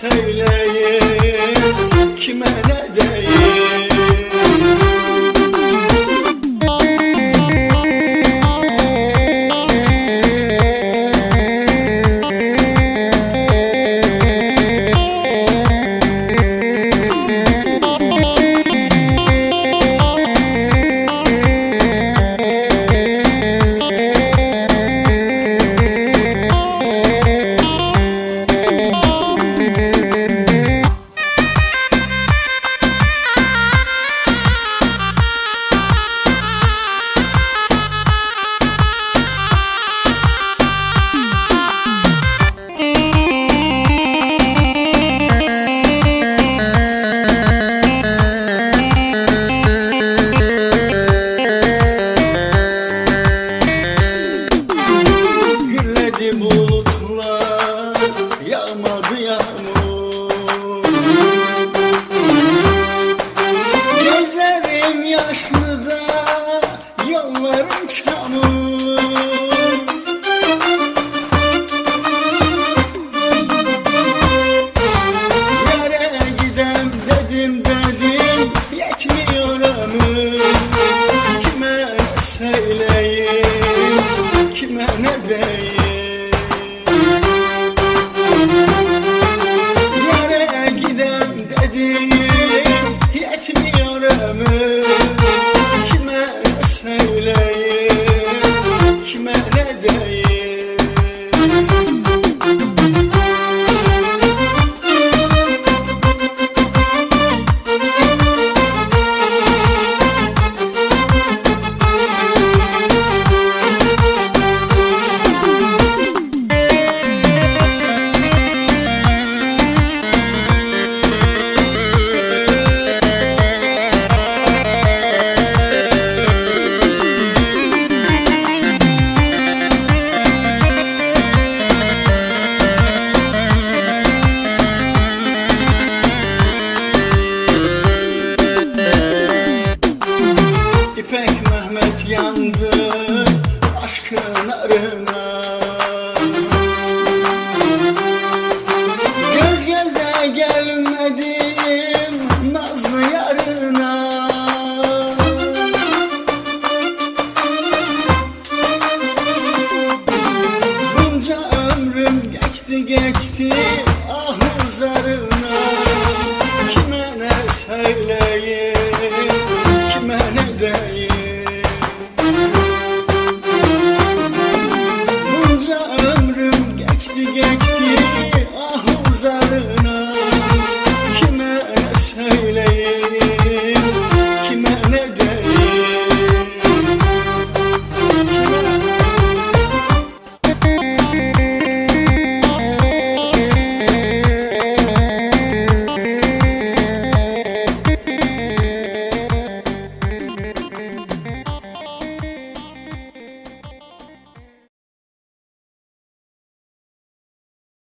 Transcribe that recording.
söyle. çalarım çamur yeah, yeah. düştü ah zarına? Kime ne söyleyeyim, kime ne deyim